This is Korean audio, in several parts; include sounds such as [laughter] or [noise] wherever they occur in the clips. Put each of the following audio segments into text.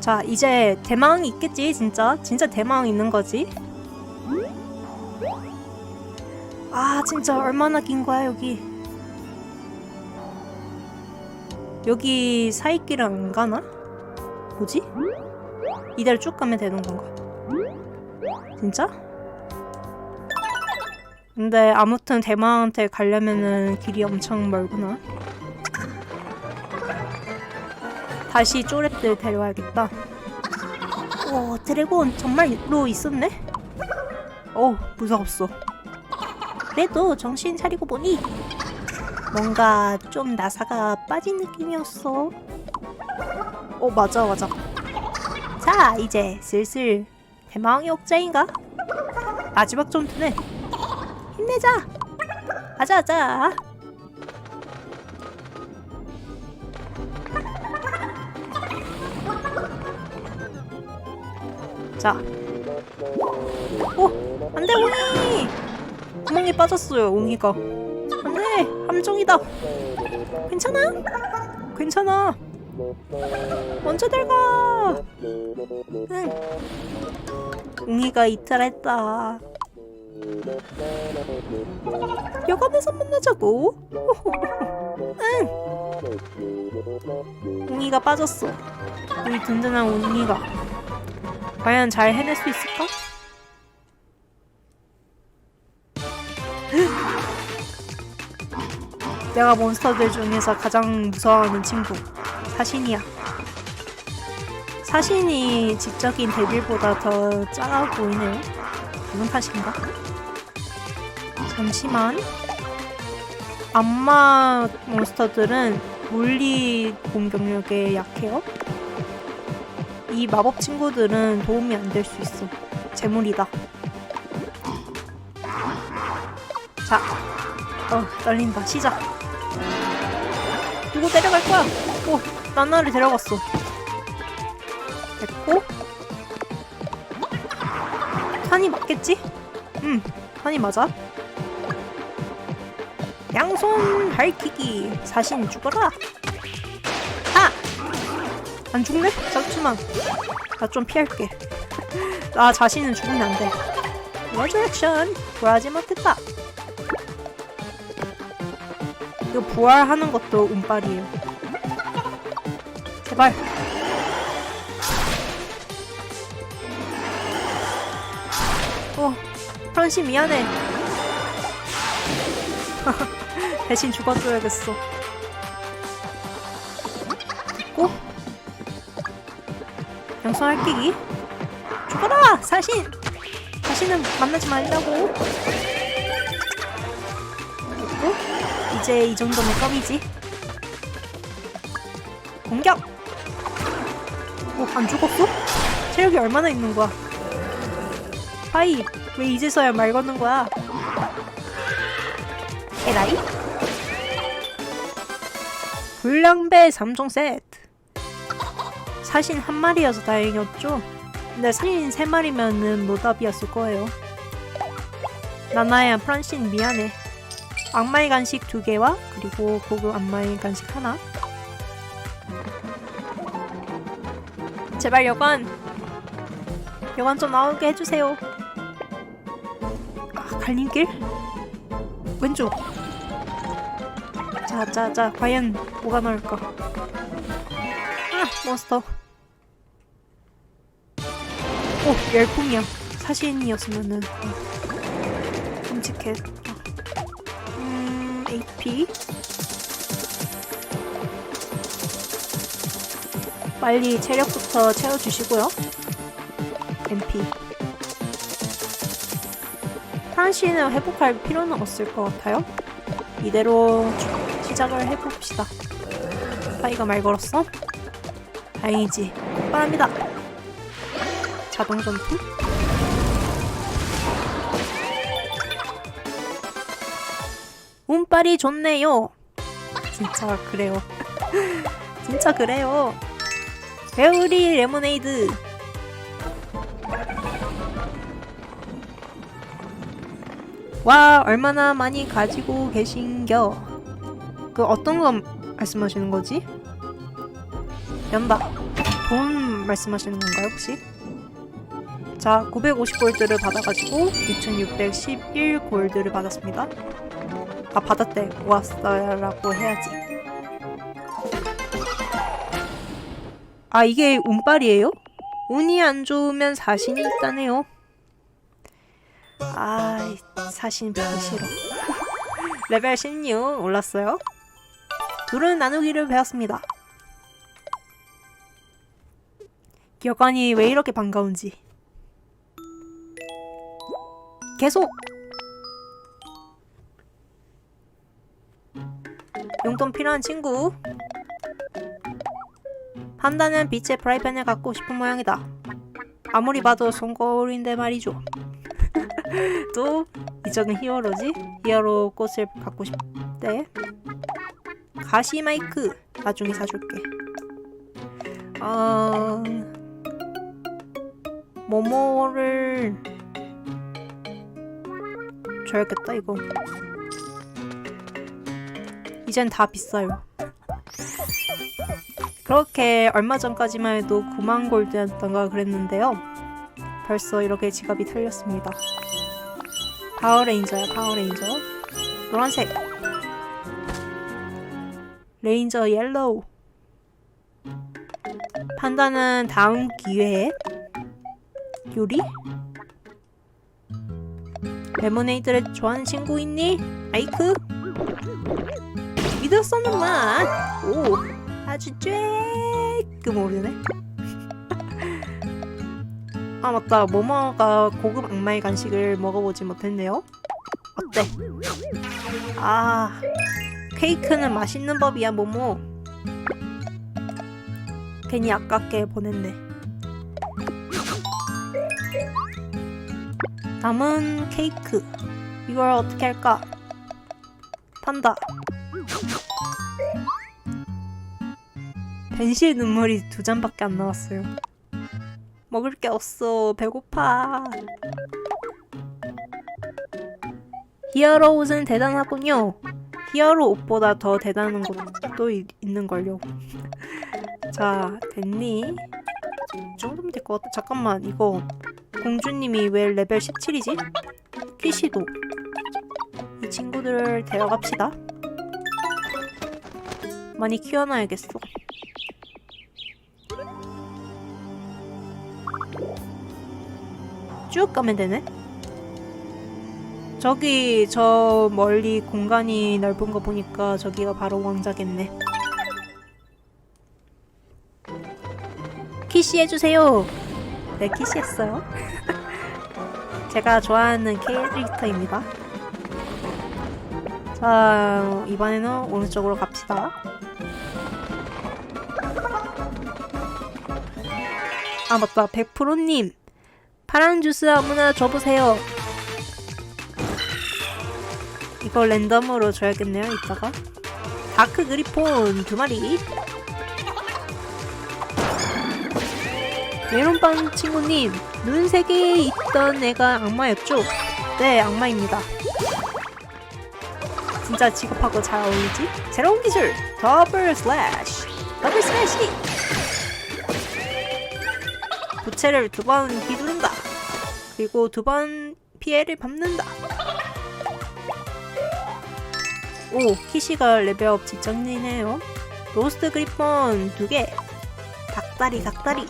자, 이제 대망이 있겠지, 진짜. 진짜 대망 있는 거지. 아, 진짜 얼마나 긴 거야, 여기. 여기 사이길은 안 가나? 뭐지? 이대로 쭉 가면 되는 건가? 진짜? 근데 아무튼 대망한테 가려면은 길이 엄청 멀구나. 다시 쪼 랩들 데려와야겠다. 오, 드래곤 정말 로 있었네? 어, 무서웠어. 그래도 정신 차리고 보니 뭔가 좀 나사가 빠진 느낌이었어. 어, 맞아, 맞아. 자, 이제 슬슬 대망의 억자인가? 마지막 전투네. 힘내자. 가자. 자. 오, 안돼 웅이. 구멍에 빠졌어요, 웅이가. 안 돼, 함정이다. 괜찮아? 괜찮아. 먼저 들어가. 응. 웅이가 이탈했다. 여관에서 만나자고. [laughs] 응. 웅이가 빠졌어. 우리 든든한 웅이가. 과연 잘 해낼 수 있을까? [gasps] 내가 몬스터들 중에서 가장 무서워하는 친구 사신이야. 사신이 지적인 데빌보다 더 작아 보이네요. 기분 탓인가? 잠시만. 악마 몬스터들은 물리 공격력에 약해요. 이 마법 친구들은 도움이 안 될 수 있어. 재물이다. 자, 어 떨린다. 시작. 누구 데려갈 거야? 오, 나나를 데려갔어. 됐고. 탄이 맞겠지? 응, 탄이 맞아. 양손 할퀴기 사신 죽어라. 아! 안 죽네? 잠시만. 나 좀 피할게. [laughs] 나 자신은 죽으면 안 돼. 레저렉션 구하지 못했다. 이거 부활하는 것도 운빨이에요. 제발. 어, 프란시 미안해. [laughs] 대신 죽어줘야겠어. 양손 할끼기. 죽어라! 사신! 사신은 만나지 말라고. 됐고. 이제 이 정도면 껌이지. 공격! 어, 안 죽었어? 체력이 얼마나 있는 거야? 하이, 왜 이제서야 말 거는 거야? 에라이? 불량배 3종 세트. 사신 한 마리여서 다행이었죠. 근데 사신 세 마리면은 노답이었을 거예요. 나나야 프란신 미안해. 악마의 간식 두 개와 그리고 고급 악마의 간식 하나. 제발 여관. 여관 좀 나오게 해주세요. 아, 갈림길? 왼쪽. 자, 자, 자, 과연 뭐가 나올까? 아, 몬스터. 열풍이야. 사신이었으면은 음, 끔찍해. 음, AP. 빨리 체력부터 채워주시고요. MP. 한시는 회복할 필요는 없을 것 같아요. 이대로 시작을 해봅시다. 파이가 말 걸었어? 다행이지. 바랍니다. 자동 점프? 운빨이 좋네요. 진짜 그래요. [laughs] 진짜 그래요. 배우리 레모네이드. 와 얼마나 많이 가지고 계신겨 그 어떤 거 말씀하시는 거지? 연다 돈 말씀하시는 건가요 혹시? 자 950골드를 받아가지고 6611 골드를 받았습니다. 아 받았대. 모았어요라고 해야지. 아 이게 운빨이에요? 운이 안 좋으면 사신이 있다네요. 아 사신 별로 싫어. [laughs] 레벨 16 올랐어요. 둘은 나누기를 배웠습니다. 여관이 왜 이렇게 반가운지 계속. 용돈 필요한 친구. 판다는 빛의 프라이팬을 갖고 싶은 모양이다. 아무리 봐도 손거울인데 말이죠. [laughs] 또 이쪽은 히어로지? 히어로 꽃을 갖고 싶대? 가시 마이크. 나중에 사줄게. 어... 모모를 줘야겠다 이거. 이젠 다 비싸요. 그렇게 얼마 전까지만 해도 9만 골드였던가 그랬는데요. 벌써 이렇게 지갑이 털렸습니다. 파워레인저야 파워레인저. 노란색. 레인저 옐로우. 판다는 다음 기회에 요리? 레모네이드를 좋아하는 친구 있니? 아이크? 믿었었는만 오 아주 쬐끔 오르네 [laughs] 아 맞다 모모가 고급 악마의 간식을 먹어보지 못했네요 어때? 아 케이크는 맛있는 법이야 모모 괜히 아깝게 보냈네 남은 케이크. 이걸 어떻게 할까? 판다. 벤시의 눈물이 두 잔밖에 안 나왔어요. 먹을 게 없어. 배고파. 히어로 옷은 대단하군요. 히어로 옷보다 더 대단한 것도 이- 있는걸요. [laughs] 자 됐니? 이 정도면 될 것 같아. 잠깐만 이거 공주님이 왜 레벨 17이지? 키시도. 이 친구들을 데려갑시다. 많이 키워놔야겠어. 쭉 가면 되네? 저기 저 멀리 공간이 넓은 거 보니까 저기가 바로 왕자겠네. 키시 해주세요 네 키시 했어요. 제가 좋아하는 캐릭터입니다. 자 이번에는 오른쪽으로 갑시다. 아 맞다. 100%님. 파란 주스 아무나 줘보세요. 이거 랜덤으로 줘야겠네요 이따가. 다크 그리폰 두 마리 메론빵 친구님 눈세개 있던 애가 악마였죠? 네 악마입니다. 진짜 직업하고 잘 어울리지? 새로운 기술 더블 슬래시. 더블 슬래시! 부채를 두 번 휘두른다. 그리고 두 번 피해를 밟는다. 오 키시가 레벨업 직전이네요. 로스트 그리폰 두 개. 닭다리 닭다리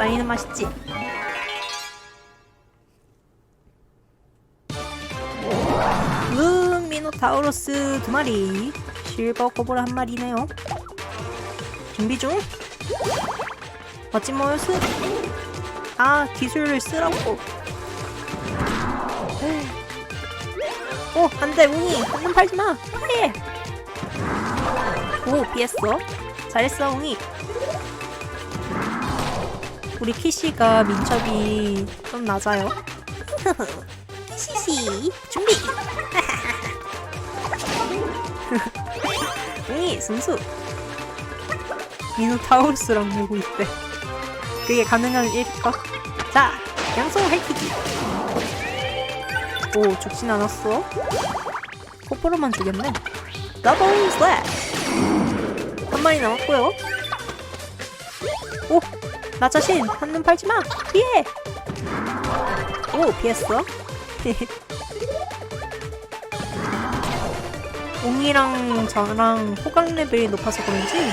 닭다리는 맛있지? 음 미노타우로스 두 마리. 실버 코브라 한 마리네요. 준비 중. 멋진 모습 아 기술을 쓰라고. 오 안 돼 웅이. 한눈 팔지마. 피해. 오 피했어. 잘했어 웅이 우리 키시가 민첩이 좀 낮아요. [laughs] 키시시 준비! [laughs] 웅이 순수. 미노타우루스랑 놀고 있대. 그게 가능한 일일까? 자 양손 헬키기. 오 죽진 않았어. 코프로만 죽였네. 더블 슬랩 한 마리 남았고요. 오! 나 자신! 한눈 팔지 마! 피해! 오! 피했어? [laughs] 옹이랑 저랑 호강 레벨이 높아서 그런지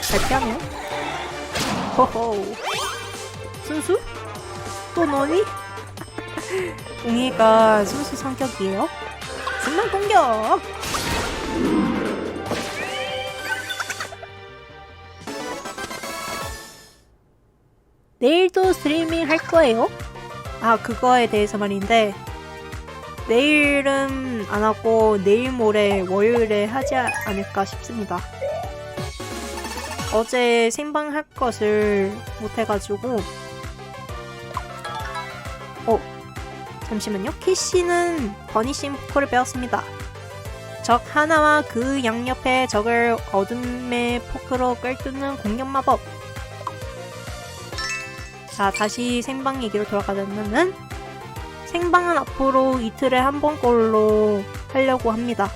잘 피하네요. 호호. 순수? 또 너니? [laughs] 옹이가 순수 성격이에요. 승만 공격! 내일도 스트리밍 할 거예요? 아, 그거에 대해서 말인데, 내일은 안 하고 내일 모레 월요일에 하지 않을까 싶습니다. 어제 생방 할 것을 못 해가지고, 어, 잠시만요. 키씨는 버니싱 포크를 배웠습니다. 적 하나와 그 양옆에 적을 어둠의 포크로 끌뚫는 공격 마법. 자, 다시 생방 얘기로 돌아가자면은 생방은 앞으로 이틀에 한 번꼴로 하려고 합니다.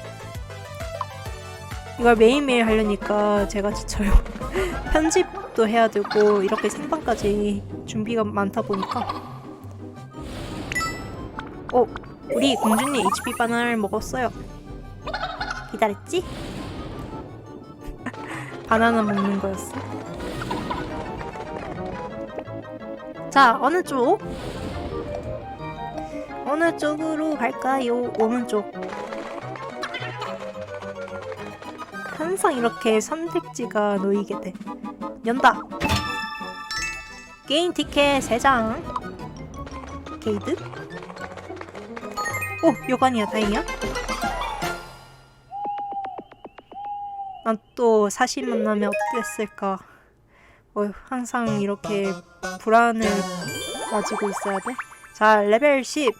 이걸 매일매일 하려니까 제가 지쳐요. [laughs] 편집도 해야 되고 이렇게 생방까지 준비가 많다 보니까 어, 우리 공주님 HP 바나나를 먹었어요. 기다렸지? [laughs] 바나나 먹는 거였어. 자, 어느 쪽? 어느 쪽으로 갈까요? 오른쪽. 항상 이렇게 선택지가 놓이게 돼. 연다. 게임 티켓 3장. 게이드. 오, 요관이야, 다행이야. 난 또 사실 만나면 어땠을까. 어, 항상 이렇게 불안을 가지고 있어야 돼. 자, 레벨 10.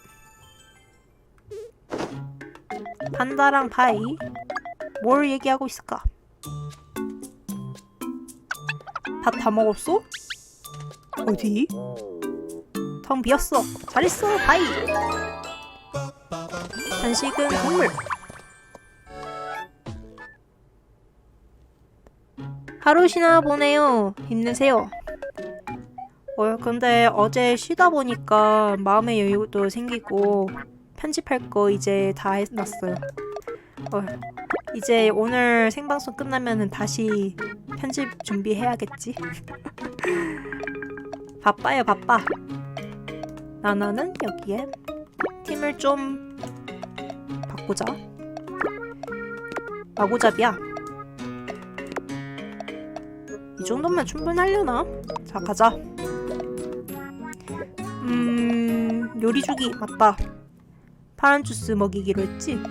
판다랑 파이. 뭘 얘기하고 있을까? 밥 다 먹었어? 어디? 텅 비었어. 잘했어, 파이. 간식은 동물. 하루 쉬나 보네요. 힘내세요. 어, 근데 어제 쉬다 보니까 마음의 여유도 생기고 편집할 거 이제 다 해놨어요. 어, 이제 오늘 생방송 끝나면은 다시 편집 준비해야겠지. [laughs] 바빠요, 바빠. 나나는 여기에 팀을 좀 바꾸자. 마구잡이야. 이 정도면 충분하려나? 자, 가자. 음, 요리 주기, 맞다. 파란 주스 먹이기로 했지?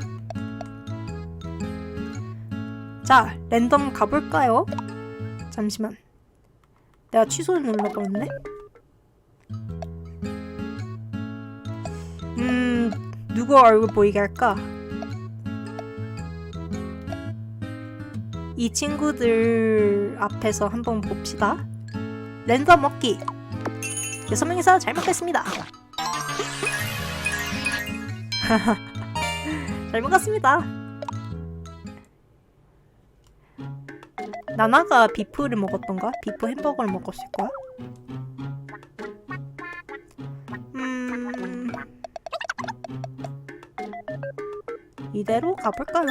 자, 랜덤 가볼까요? 잠시만. 내가 취소를 눌러버렸네? 음, 누구 얼굴 보이게 할까? 이 친구들 앞에서 한번 봅시다. 랜덤 먹기. 여섯 명이서 잘 먹겠습니다. [laughs] 잘 먹었습니다. 나나가 비프를 먹었던가? 비프 햄버거를 먹었을 거야? 음... 이대로 가볼까요?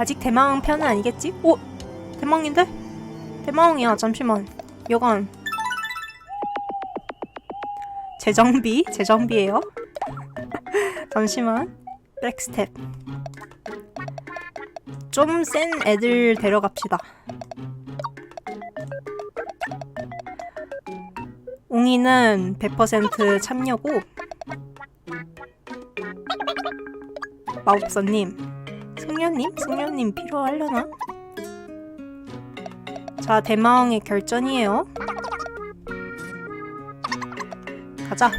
아직 대망 편은 아니겠지? 오! 대망인데? 대망이야 잠시만 여간 재정비? 재정비예요 [laughs] 잠시만 백스텝 좀 센 애들 데려갑시다 웅이는 100% 참여고 마법사님 승려님? 승려님 필요하려나? 자, 대마왕의 결전이에요. 가자.